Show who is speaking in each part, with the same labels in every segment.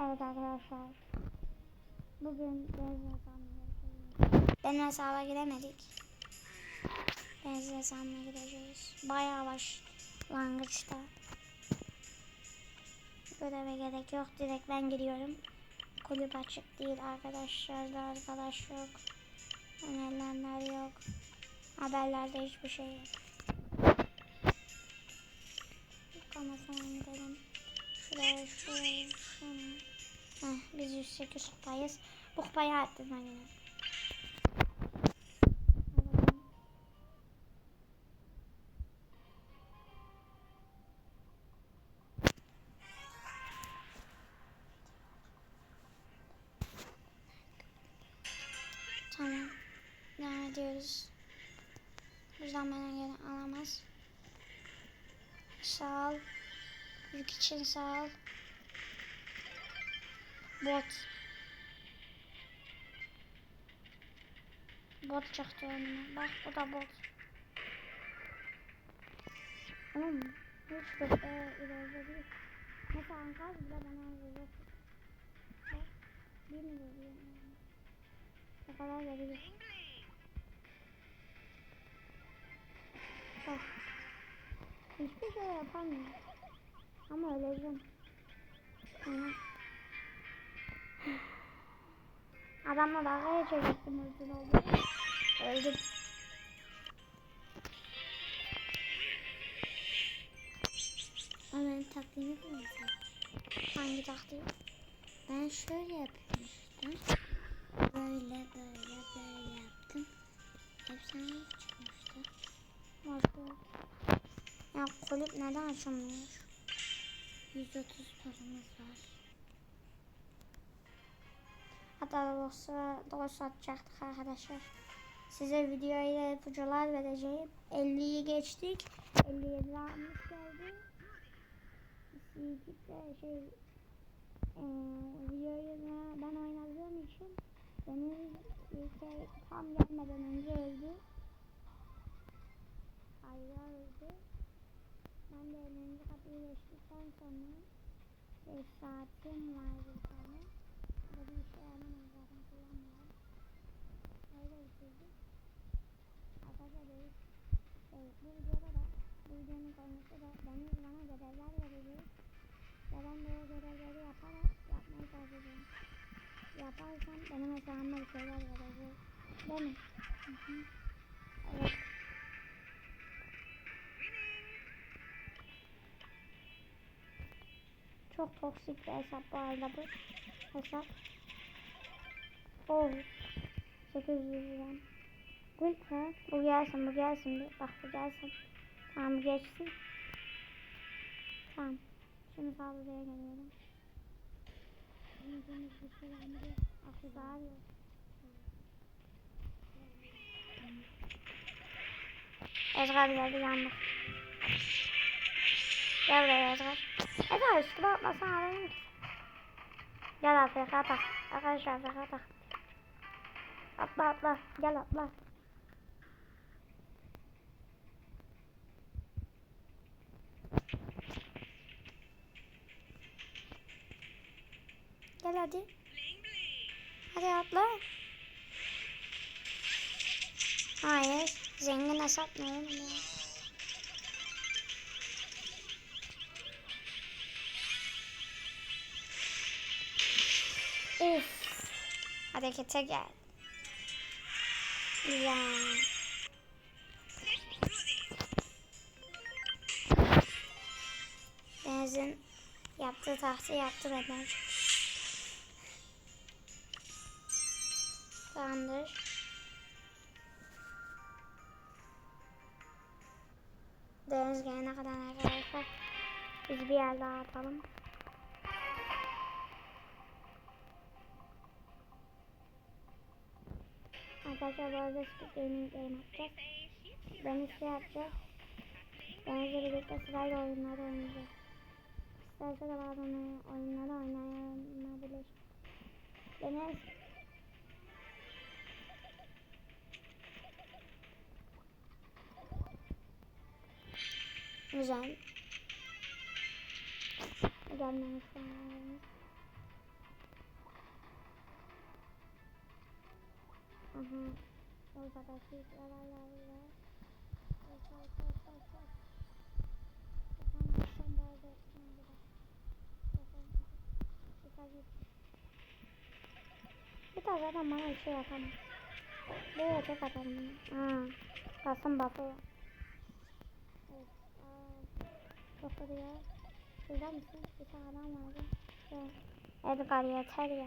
Speaker 1: Evet arkadaşlar. Bugün benzin hesabına Benim hesaba giremedik. Benzin hesabına gireceğiz. Bayağı başlangıçta. Göreve gerek yok. Direkt ben giriyorum. Kulüp açık değil arkadaşlar. Arkadaş yok. Önerilenler yok. Haberlerde hiçbir şey yok. Kamasına gidelim. Biz 108 kupayız. Bu kupayı arttırma yine. Tamam. Devam ediyoruz. Buradan bana göre alamaz. Sağ ol. Yük için sağ ol. Bot. Bot çıktı önüme. Bak bu da bot. Oğlum hiç de e, ileride değil. Mesela Ankara bile bana öldürecek. Bak bir mi geliyor? Ne kadar geliyor. Bak. Hiçbir şey yapamıyorum. Ama öleceğim. Adamla dalga geçecektim öldür oldu. Öldüm. Ama benim taktiğimi bilmiyorsun. Hangi taktiği? Ben şöyle yapmıştım. Böyle böyle böyle yaptım. Efsane çıkmıştı. Başka. Ya kulüp neden açılmıyor? 130 paramız var. Hatta doğrusu, doğrusu atacaktık arkadaşlar. Size video ile ipucular vereceğim. 50'yi geçtik. 57 almış geldi. İlk de şey e, videoyu ben oynadığım için benim ilk tam gelmeden önce öldü. Hayra öldü. Ben de 50. kapıyı geçtikten sonra 5 saatim var bir tane. Böyle bir şey alamam zaten kullanmıyorum. Öyle bitirdim. Arkadaşlar böyle şey, bu videoda da bu videonun konusu da benim bana görevler verecek. O görevleri yaparak yapmaya çalışacağım. Yaparsam benim hesabıma bir şeyler verecek. Değil mi? Evet. Çok toksik bir hesap bu arada bu hesap. Oh. 800 lira. Lütfen bu gelsin bu gelsin. Bak bu gelsin. Tamam geçsin. Tamam. Şimdi buraya geliyorum. Ezgar geldi yandık. Gel buraya Ezgar. Ezgar üstüme atmasana alayım ki. Gel AFK atak. Arkadaşlar AFK atak. Atla atla. Gel atla. Gel hadi. Hadi atla. Hayır. Zengin hesap ne oğlum ya? Uf. Harekete gel. Güzel. Benzin yaptığı tahtı yaptı benden. Tamamdır. Deniz gelene kadar arkadaşlar biz bir yer daha atalım. Arkadaşlar bu arada Game'in game atacağız. Ben şey yapacağız. Deniz'le birlikte sırayla oyunları oynayacağız. İsterse de bazı oyun- oyunları oynayabilir. Deniz Güzel. Gelmemiş. Hı hı. Yol kadar Bir daha zaten bana bir şey yapamam. Buraya tek atarım. Ha. Kasım bakıyor. Çok vuruyor. Şurada mısın? Bir tane adam vardı. Evet. Edgar yeter ya.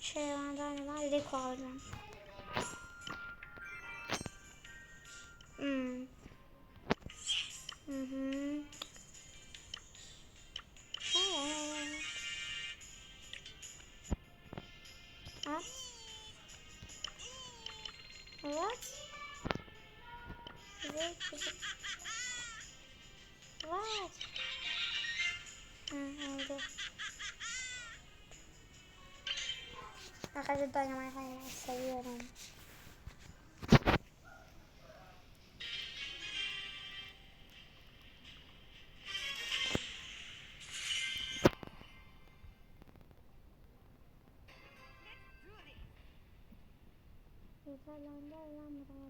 Speaker 1: Şey var, ne var? Rico alacağım. What? Hı, oldu. Arkadaşlar oynamayı falan seviyorum. Yeter lan lan buraya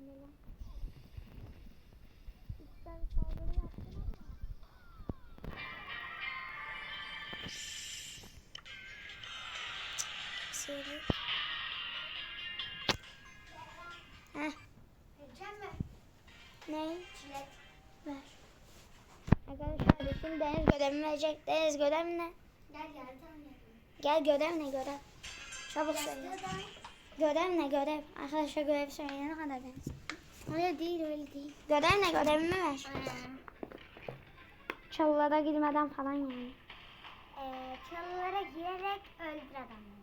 Speaker 1: Seri. Heh. Ne?
Speaker 2: Çilek.
Speaker 1: Ver. Arkadaşlar şimdi deniz görevimi verecek. Deniz görev ne?
Speaker 2: Gel yardım edelim.
Speaker 1: Gel görev ne görev? Çabuk söyle. Görev ne görev? Arkadaşlar görev söyleyene kadar deniz.
Speaker 2: Öyle değil öyle değil.
Speaker 1: Görev ne görevimi ver.
Speaker 2: Ee,
Speaker 1: Çalılara girmeden falan yani.
Speaker 2: e, çalılara girerek öldür adamları.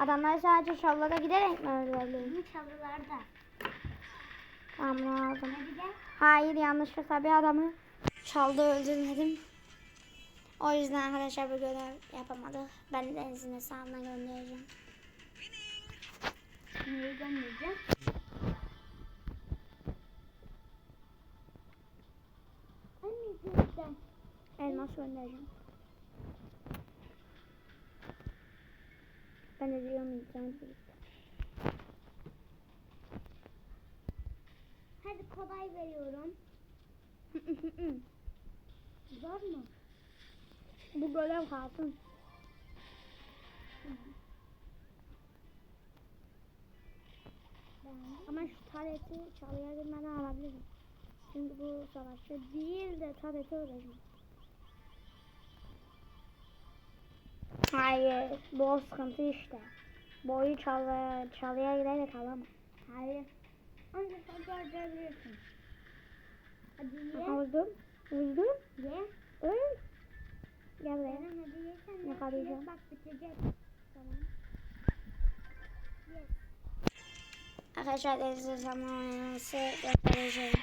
Speaker 1: Adamlar sadece çalılara giderek mi öldürebiliyor?
Speaker 2: Bu çalılarda.
Speaker 1: Tamam bunu aldım. Hayır yanlışlıkla bir adamı çaldı öldürmedim. O yüzden arkadaşlar bu görev yapamadık. Ben Deniz'in hesabına göndereceğim.
Speaker 2: Nereye göndereceğim?
Speaker 1: Elmas göndereceğim. Ben birlikte.
Speaker 2: Hadi kolay veriyorum. Zor mu?
Speaker 1: Bu görev kalsın. Ama şu tareti çalıya girmeden alabilirim. Çünkü bu savaşçı değil de tareti öğrendim. Hayır, bu o sıkıntı işte. Boyu çalıya, çalıya giderek alamam.
Speaker 2: Hayır. Anne sen görebilirsin. Hadi ye.
Speaker 1: Vurdum, vurdum,
Speaker 2: Ye.
Speaker 1: öl. Gel buraya.
Speaker 2: Hadi ye sen. de.
Speaker 1: Yakalayacağım.
Speaker 2: Çilek Bak bitecek.
Speaker 1: Tamam.
Speaker 2: Ye.
Speaker 1: Arkadaşlar denize zaman oynaması göstereceğim.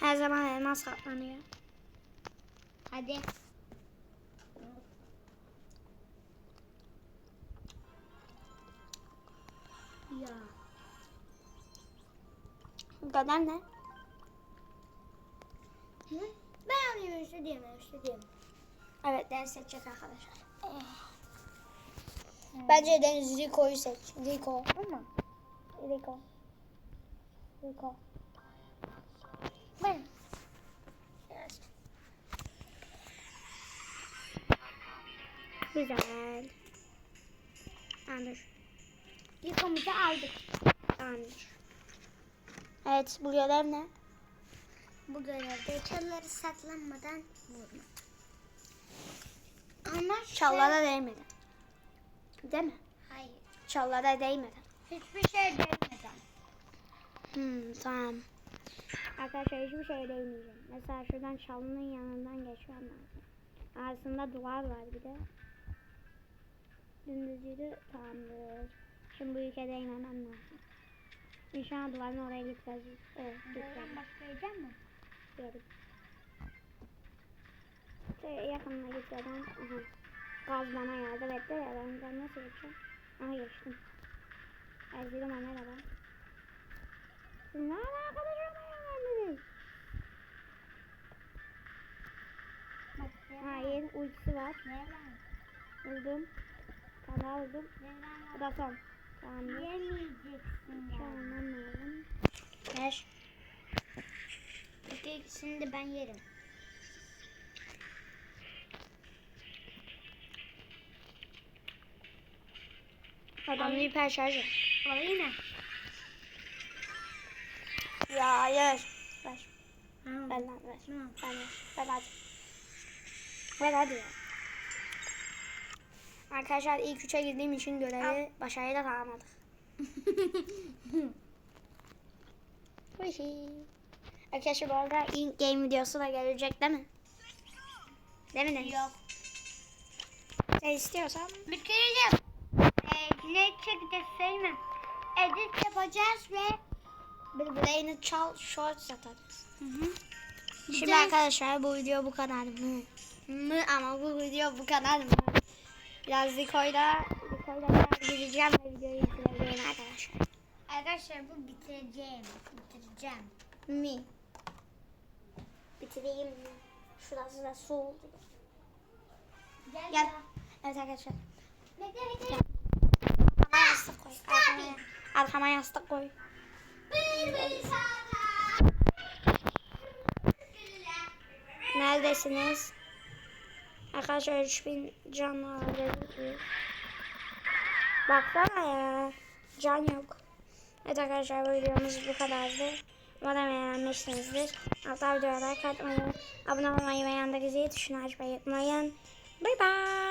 Speaker 1: Her zaman elmas katlanıyor.
Speaker 2: Hadi. Ya.
Speaker 1: Göden ne?
Speaker 2: Hı? Ben alayım işte diyemem işte diyemem.
Speaker 1: Evet deniz seçecek arkadaşlar.
Speaker 2: Bence Deniz Rico'yu seç. Rico.
Speaker 1: Ama Rico. Rico.
Speaker 2: Ben.
Speaker 1: Güzel. Tamamdır.
Speaker 2: Rico'muzu aldık.
Speaker 1: Tamamdır. Evet bu görev ne?
Speaker 2: Bu görevde çalıları saklanmadan vurma. Ama şey-
Speaker 1: Çallara değmedi. Değil mi?
Speaker 2: Hayır.
Speaker 1: Çallara değmedi.
Speaker 2: Hiçbir şey değmeden.
Speaker 1: Hmm, tamam. Arkadaşlar hiçbir şey değmeyeceğim. Mesela şuradan çalının yanından geçmem lazım. Arasında duvar var bir de. Dümdüz yürü tamamdır. Şimdi bu ülke değmemem lazım. İnşallah duvarın oraya gitmez.
Speaker 2: Buradan
Speaker 1: gitmez.
Speaker 2: başka yiyecek mi?
Speaker 1: Yerim. Şöyle yakınına gitmeden. Aha. Gaz bana geldi. Bekle ya ben, ben nasıl geçeceğim? Aha geçtim. Erzurum merhaba. Siz ne ara arkadaş olmaya geldiniz? Hayır ultisi var. Vurdum. Tamam daha vurdum. Bu da son.
Speaker 2: Yemeyeceksin
Speaker 1: lazım.
Speaker 2: Ver. İkisini de ben yerim.
Speaker 1: Adamın hiper şarjı.
Speaker 2: Alayım mı?
Speaker 1: Ya hayır. Ver. Ver lan ver. Ver ver. Ver hadi. Ver hadi ya. Arkadaşlar ilk üçe girdiğim için görevi başarıyla tamamladık. Arkadaşlar bu arada ilk game videosu da gelecek değil mi? Değil mi Deniz?
Speaker 2: Yok.
Speaker 1: Ne istiyorsan.
Speaker 2: Bitireceğim. Ee, ne çekeceğiz söyleme. Edit yapacağız ve
Speaker 1: Birbirlerini çal short satarız.
Speaker 2: Hı hı.
Speaker 1: Şimdi
Speaker 2: de-
Speaker 1: arkadaşlar bu video bu kadar mı? Mı ama bu video bu kadar mı? Biraz Ziko'yla Ziko'yla biraz gireceğim ve videoyu bitirebilirim arkadaşlar.
Speaker 2: Arkadaşlar bu bitireceğim. Bitireceğim.
Speaker 1: Mi? Bitireyim mi? Şurası da su oldu.
Speaker 2: Gel.
Speaker 1: Gel. Evet arkadaşlar.
Speaker 2: Bekle bekle.
Speaker 1: Arkama yastık koy. Arkama, arkama yastık koy. Neredesiniz? Arkadaşlar 3000 can alabiliriz. Baksana ya. Can yok. Evet arkadaşlar bu videomuz bu kadardı. Umarım beğenmişsinizdir. Altta videoya like atmayı, abone olmayı ve yandaki zil tuşunu açmayı unutmayın. Bye bye.